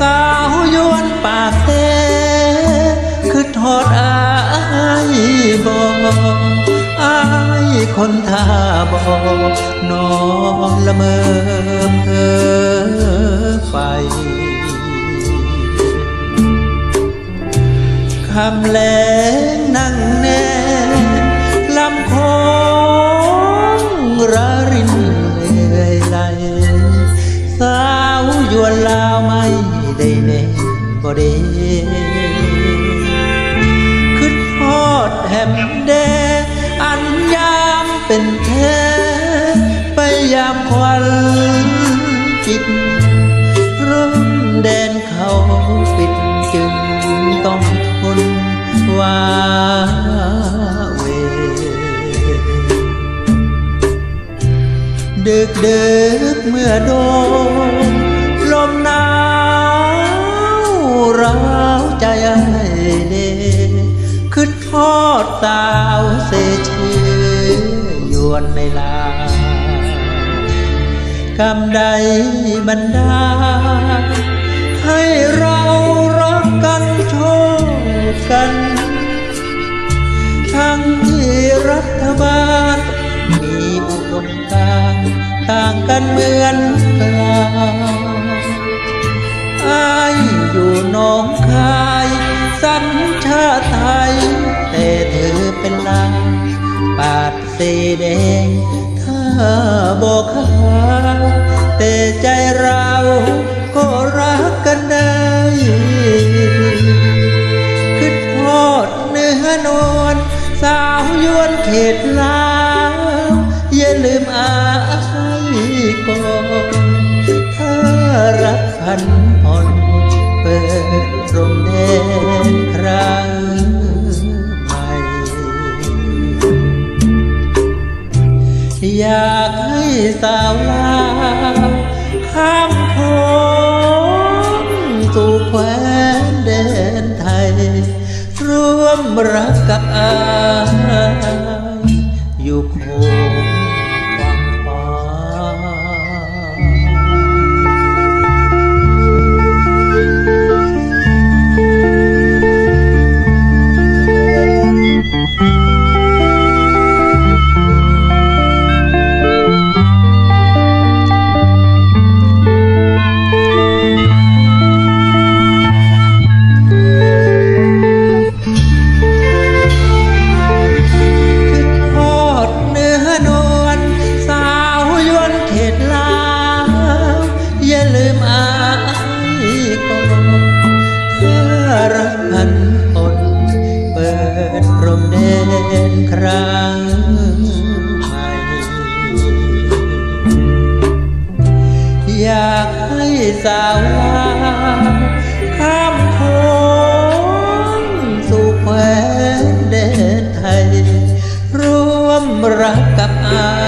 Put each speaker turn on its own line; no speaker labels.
สาวยวนปากเตคือทอดอายบอกอายคนท่าบอกน้องละเมอเพ้อไปคำแหลงนั่งแน่ บ่ได้ขึ้นทอดแหมแดอันยามเป็นแท้ไปยามควันจิตร่มแดนเขาปิดจึงต้องทนว่าเวดึกดึกเมื่อโดน อทอดสาวเสเชื่อยวนในลากำใดบันดา ให้เรารักกันโชคกัน ทั้งที่รัฐบาล มีอุดมการณ์ต่างกันเหมือนกันอายอยู่หนองคาาดสีแดง ถ้าบอกขาแต่ใจเราก็รักกันได้คือทอดเนื้อนวลสาวยวนเขตลาวอย่าลืมอายก่อนถ้ารักพันผ่อนเปิดรมแดนครั้ง สาวลาข้ามโขงสู่แคว้นแดนไทย ร่วมรักกับอายอยู่คง ก่อนถ้ารักพันคนเปิดรมแดนครั้งใหม่อยากให้สาวลาข้ามโขงสู่แคว้นแดนไทย ร่วมรักกับอา